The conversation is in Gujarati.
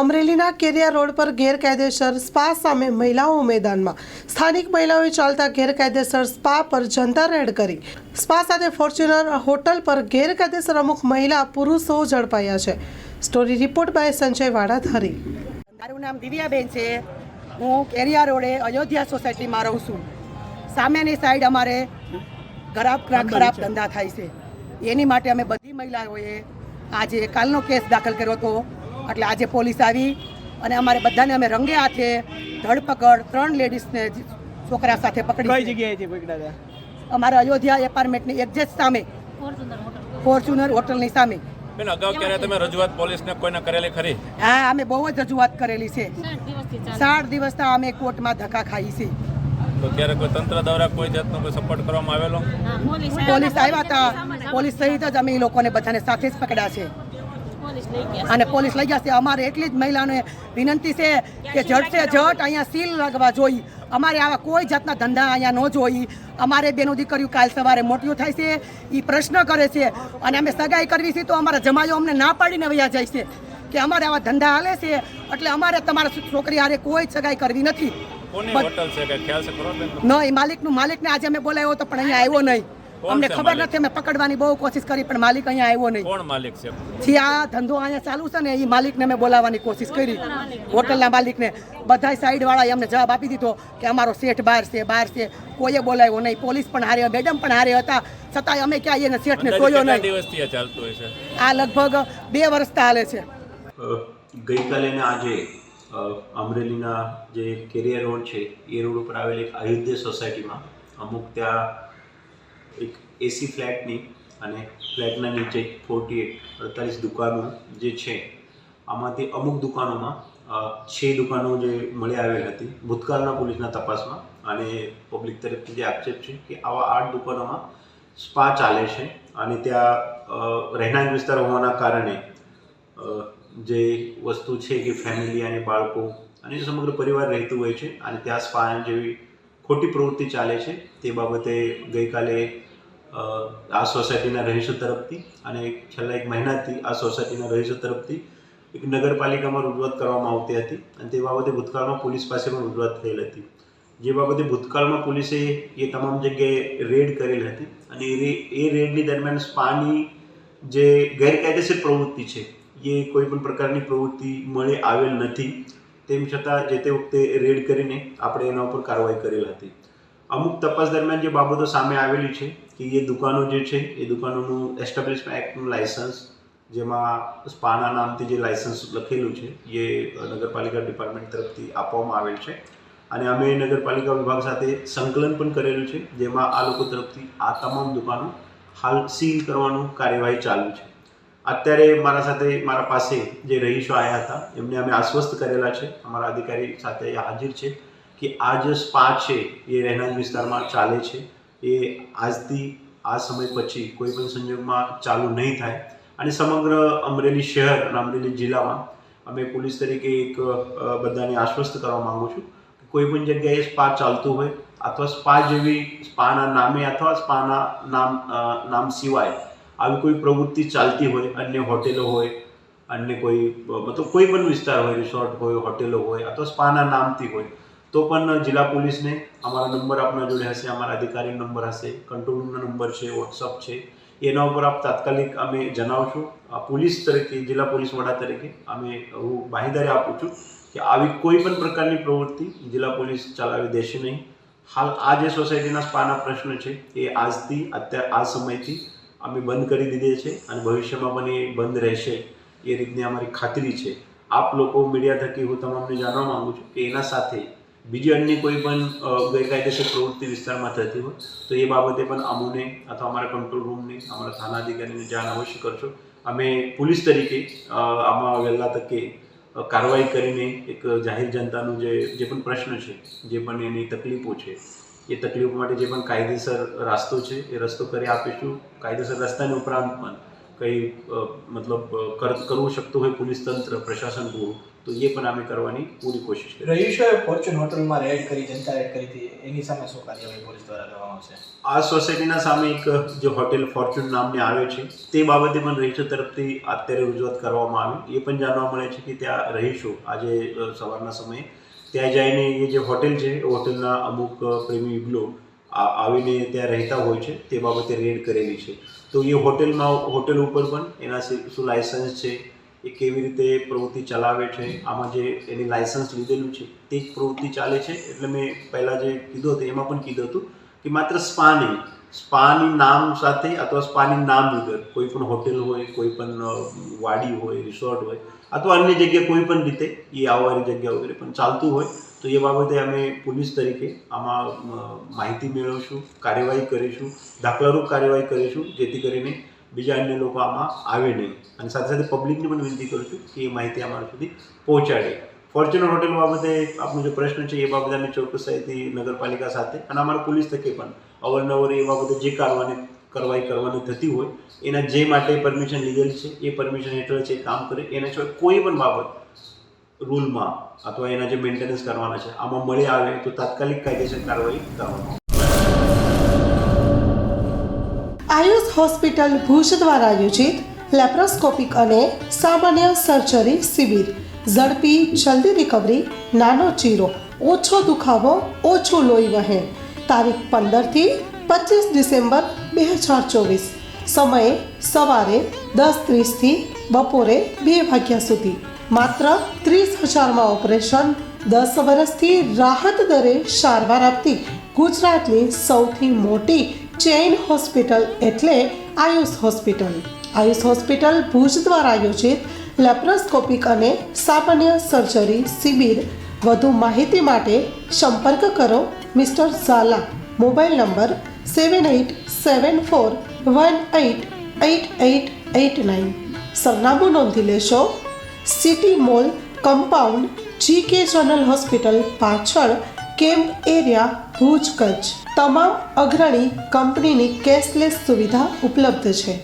અમરેલીના કેરિયા રોડ પર ગેરકાયદેસર સ્પા સામે મહિલાઓ મેદાનમાં. સ્થાનિક મહિલાઓએ ચાલતા ગેરકાયદેસર સ્પા પર જનતા રેડ કરી. સ્પા સાથે ફોર્ચ્યુનર હોટલ પર ગેરકાયદેસર અમુક મહિલા પુરુષો ઝડપાયા છે. Story report by Sanjay Vadadhari મારું નામ દિવ્યાબેન છે. હું કેરિયા રોડે અયોધ્યા સોસાયટીમાં રહું છું. સામેની સાઈડ અમારે ખરાબ ખરાબ ધંધા થાય છે. એની માટે અમે બધી મહિલાઓએ આજે કાલનો કેસ દાખલ કર્યો હતો. એટલે આજે પોલીસ આવી અને અમારે બધાને અમે રંગે હાથે ધરપકડ ત્રણ લેડીઝને છોકરા સાથે પકડી છે. જગ્યાએથી પકડ્યા હતા અમારા અયોધ્યા એપાર્ટમેન્ટની એક્ઝેક્ટ સામે ફોર્ચ્યુનર હોટલની સામે. બેન અગાઉ ક્યારે તમે રજૂઆત પોલીસને કોઈને કરેલી ખરી? હા અમે બહુ જ રજૂઆત કરેલી છે. સાત દિવસથી અમે કોર્ટમાં ધક્કા ખાઈ છે. તો ત્યારે કોઈ તંત્ર દ્વારા કોઈ જાતનો કોઈ સપોર્ટ કરવામાં આવેલો? પોલીસ આવ્યા હતા. પોલીસ સહિત જ અમે એ લોકોને બધાને સાથે જ પકડ્યા છે. અને પોલીસ લઈ જશે અમારે એટલી જ મહિલાને વિનંતી છે કે છે ઝટ અહીંયા સીલ લગવા જોઈ અમારે આવા કોઈ જાતના ધંધા અહીંયા ન જોઈએ. અમારે બેનો દીકરીઓ કાલ સવારે મોટું થાય છે. એ પ્રશ્ન કરે છે. અને અમે સગાઈ કરવી છે તો અમારા જમાયો અમને ના પાડીને વયા જાય છે કે અમારે આવા ધંધા હાલે છે. એટલે અમારે તમારા છોકરી હારે કોઈ જ સગાઈ કરવી નથી. કોની બસ- હોટલ છે? કે ખ્યાલ છે ખરો બેન નહીં માલિકનું માલિકને આજે અમે બોલાવ્યો તો પણ અહીંયા આવ્યો નહીં. અમને ખબર નથી અમે પકડવાની બહુ કોશિશ કરી પણ માલિક અહીંયા આવ્યો નહીં. કોણ માલિક છે? જે આ ધંધો અહીંયા ચાલુ છે ને એ માલિકને અમે બોલાવવાની કોશિશ કરી. હોટલના માલિકને બધા સાઈડ વાળાએ અમને જવાબ આપી દીધો કે અમારો શેઠ બહાર છે બહાર છે. કોઈએ બોલાવ્યો નહીં પોલીસ પણ હારે મેડમ પણ હારે હતા. છતાંય અમે ક્યાંય એને શેઠને જોયો નહીં. દિવસથી આ ચાલતું હોય છે? આ લગભગ બે વર્ષતા હાલે છે. ગઈકાલે ને આજે અમરેલીના જે કેરિયર રોડ છે એ રોડ ઉપર આવેલી એક આયુધ્ય સોસાયટીમાં અમુક ત્યાં એક એસી ફ્લેટની અને ફ્લેટના નીચે ફોર્ટી એટ અડતાલીસ દુકાનો જે છે, આમાંથી અમુક દુકાનોમાં છે દુકાનો જે મળી આવેલ હતી. ભૂતકાળના પોલીસના તપાસમાં અને પબ્લિક તરફથી જે આક્ષેપ છે કે આવા આઠ દુકાનોમાં સ્પા ચાલે છે અને ત્યાં રહેણાંક વિસ્તાર હોવાના કારણે જે વસ્તુ છે કે ફેમિલી અને બાળકો અને સમગ્ર પરિવાર રહેતું હોય છે અને ત્યાં સ્પા જેવી ખોટી પ્રવૃત્તિ ચાલે છે. તે બાબતે ગઈકાલે આ સોસાયટીના રહીશો તરફથી અને છેલ્લા એક મહિનાથી આ સોસાયટીના રહીશો તરફથી એક નગરપાલિકામાં રજૂઆત કરવામાં આવતી હતી અને તે બાબતે ભૂતકાળમાં પોલીસ પાસે પણ રજૂઆત થયેલ હતી. જે બાબતે ભૂતકાળમાં પોલીસે એ તમામ જગ્યાએ રેડ કરેલ હતી અને એ રેડની દરમિયાન સ્પાની જે ગેરકાયદેસર પ્રવૃત્તિ છે, એ કોઈ પણ પ્રકારની પ્રવૃત્તિ મળી આવેલ નથી. તેમ છતાં જે તે વખતે રેડ કરીને આપણે એના ઉપર કાર્યવાહી કરેલ હતી. અમુક તપાસ દરમિયાન જે બાબતો સામે આવેલી છે કે એ દુકાનો જે છે, એ દુકાનોનું એસ્ટાબ્લિશમેન્ટ એક્ટનું લાયસન્સ જેમાં સ્પાના નામથી જે લાયસન્સ લખેલું છે, એ નગરપાલિકા ડિપાર્ટમેન્ટ તરફથી આપવામાં આવેલ છે. અને અમે નગરપાલિકા વિભાગ સાથે સંકલન પણ કરેલું છે, જેમાં આ લોકો તરફથી આ તમામ દુકાનો હાલ સીલ કરવાનું કાર્યવાહી ચાલુ છે. અત્યારે મારા સાથે મારા પાસે જે રહીશો આવ્યા હતા, એમને અમે આશ્વસ્ત કરેલા છે. અમારા અધિકારી સાથે હાજર છે કે આ જે સ્પા છે, એ રહેણાંક વિસ્તારમાં ચાલે છે. એ આજથી, આ સમય પછી કોઈ પણ સંજોગમાં ચાલુ નહીં થાય. અને સમગ્ર અમરેલી શહેર અને અમરેલી જિલ્લામાં અમે પોલીસ તરીકે એક બધાને આશ્વસ્ત કરવા માગું છું કે કોઈ પણ જગ્યાએ સ્પા ચાલતું હોય અથવા સ્પા જેવી સ્પાના નામે અથવા સ્પાના નામ નામ સિવાય આવી કોઈ પ્રવૃત્તિ ચાલતી હોય, અન્ય હોટેલો હોય, અન્ય કોઈ, મતલબ કોઈ પણ વિસ્તાર હોય રિસોર્ટ હોય, હોટેલો હોય અથવા સ્પાના નામથી હોય, તો પણ જિલ્લા પોલીસને અમારા નંબર આપના જોડે હશે, અમારા અધિકારી નંબર હશે કંટ્રોલ રૂમનો નંબર છે વોટ્સઅપ છે, એના ઉપર આપ તાત્કાલિક અમે જણાવશું. પોલીસ તરીકે, જિલ્લા પોલીસ વડા તરીકે અમે હું બાહીદારી આપું છું કે આવી કોઈ પણ પ્રકારની પ્રવૃત્તિ જિલ્લા પોલીસ ચલાવી દેશે નહીં. હાલ આ જે સોસાયટીના સ્પાના પ્રશ્ન છે, એ આજથી, અત્યારે, આ સમયથી અમે બંધ કરી દીધી છે અને ભવિષ્યમાં પણ એ બંધ રહેશે. એ રીતની અમારી ખાતરી છે. આપ લોકો મીડિયા થકી હું તમામને જાણવા માગું છું કે એના સાથે બીજી અન્ય કોઈ પણ ગેરકાયદેસર પ્રવૃત્તિ વિસ્તારમાં થતી હોય, તો એ બાબતે પણ અમુને અથવા અમારા કંટ્રોલ રૂમને અમારા થાના અધિકારીને જાણ અવશ્ય કરશો અમે પોલીસ તરીકે આમાં વહેલા તકે કાર્યવાહી કરીને એક જાહેર જનતાનું જે જે પણ પ્રશ્ન છે, જે પણ એની તકલીફો છે એ તકલીફ માટે જે પણ કાયદેસર રસ્તો છે એ રસ્તો કરી આપીશું. કાયદેસર રસ્તાની ઉપરાંત પણ કંઈ મતલબ કરવું શકતું હોય પોલીસ તંત્ર પ્રશાસન પૂરું તો એ પણ અમે કરવાની પૂરી કોશિશ કરીએ રહીશોએ ફોર્ચ્યુન હોટલમાં રેડ કરી જનતા રેડ કરી હતી. એની સામે શું કાર્યવાહી પોલીસ દ્વારા કરવામાં આવશે? આ સોસાયટીના સામે એક જે હોટેલ ફોર્ચ્યુન નામની આવે છે તે બાબતે પણ રહીશો તરફથી અત્યારે રજૂઆત કરવામાં આવી. એ પણ જાણવા મળે છે કે ત્યાં રહીશો આજે સવારના સમયે ત્યાં જઈને એ જે હોટેલ છે, એ હોટેલના અમુક પ્રેમી આ- આવીને ત્યાં રહેતા હોય છે, તે બાબતે રેડ કરેલી છે. તો એ હોટેલમાં, હોટેલ ઉપર પણ એના શું લાયસન્સ છે, એ કેવી રીતે પ્રવૃત્તિ ચલાવે છે, આમાં જે એની લાયસન્સ લીધેલું છે, તે જ પ્રવૃત્તિ ચાલે છે. એટલે મેં પહેલાં જે કીધું હતું, એમાં પણ કીધું હતું કે માત્ર સ્પાની સ્પાની નામ સાથે અથવા સ્પાની નામ વગર કોઈ પણ હોટેલ હોય, કોઈ પણ વાડી હોય, રિસોર્ટ હોય, અથવા અન્ય જગ્યાએ કોઈ પણ રીતે, એ આવવાની જગ્યા વગેરે પણ ચાલતું હોય, તો એ બાબતે અમે પોલીસ તરીકે આમાં માહિતી મેળવશું, કાર્યવાહી કરીશું, દાખલારૂપ કાર્યવાહી કરીશું, જેથી કરીને બીજા અન્ય લોકો આમાં આવે નહીં. અને સાથે સાથે પબ્લિકને પણ વિનંતી કરું છું કે એ માહિતી અમારા સુધી પહોંચાડે. ફોર્ચ્યુનર હોટેલ બાબતે આપનો જે પ્રશ્ન છે એ બાબતે અમે ચોકસાઈથી નગરપાલિકા સાથે અને અમારા પોલીસ તકે પણ અવારનવાર એ બાબતે જે કારવાની કરવાઈ કરવાની થતી હોય, એના જે માટે પરમિશન લીધેલ છે, એ પરમિશન હેઠળ છે કામ કરે, એના સિવાય કોઈ પણ બાબત રૂલમાં અથવા એના જે મેન્ટેનન્સ કરવાના છે, આમાં મળી આવે તો તાત્કાલિક કાયદેસર કાર્યવાહી કરવામાં આયુષ હોસ્પિટલ ભુજ દ્વારા આયોજિત લેપ્રોસ્કોપિક અને સામાન્ય સર્જરી શિબિર. ઝડપી, જલ્દી રિકવરી નાનો ચીરો, ઓછો દુખાવો, ઓછું લોહી વહે. તારીખ પંદરથી પચીસ ડિસેમ્બર બે હજાર ચોવીસ. સમયે સવારે દસ ત્રીસથી બપોરે બે વાગ્યા સુધી. માત્ર ત્રીસ હજારમાં ઓપરેશન, દસ વર્ષથી રાહત દરે સારવાર આપતી ગુજરાતની સૌથી મોટી ચેઇન હોસ્પિટલ એટલે આયુષ હોસ્પિટલ. આયુષ હોસ્પિટલ ભુજ દ્વારા આયોજિત લેપ્રોસ્કોપિક અને સામાન્ય સર્જરી શિબિર. વધુ માહિતી માટે સંપર્ક કરો mister Zala. Mobile number seven eight seven four one eight eight eight eight nine. સરનામું નોંધી લેશો. City mall compound G K general hospital પાછળ કેમ્પ એરિયા ભુજ કચ્છ. તમામ અગ્રણી કંપનીની કેશલેસ સુવિધા ઉપલબ્ધ છે.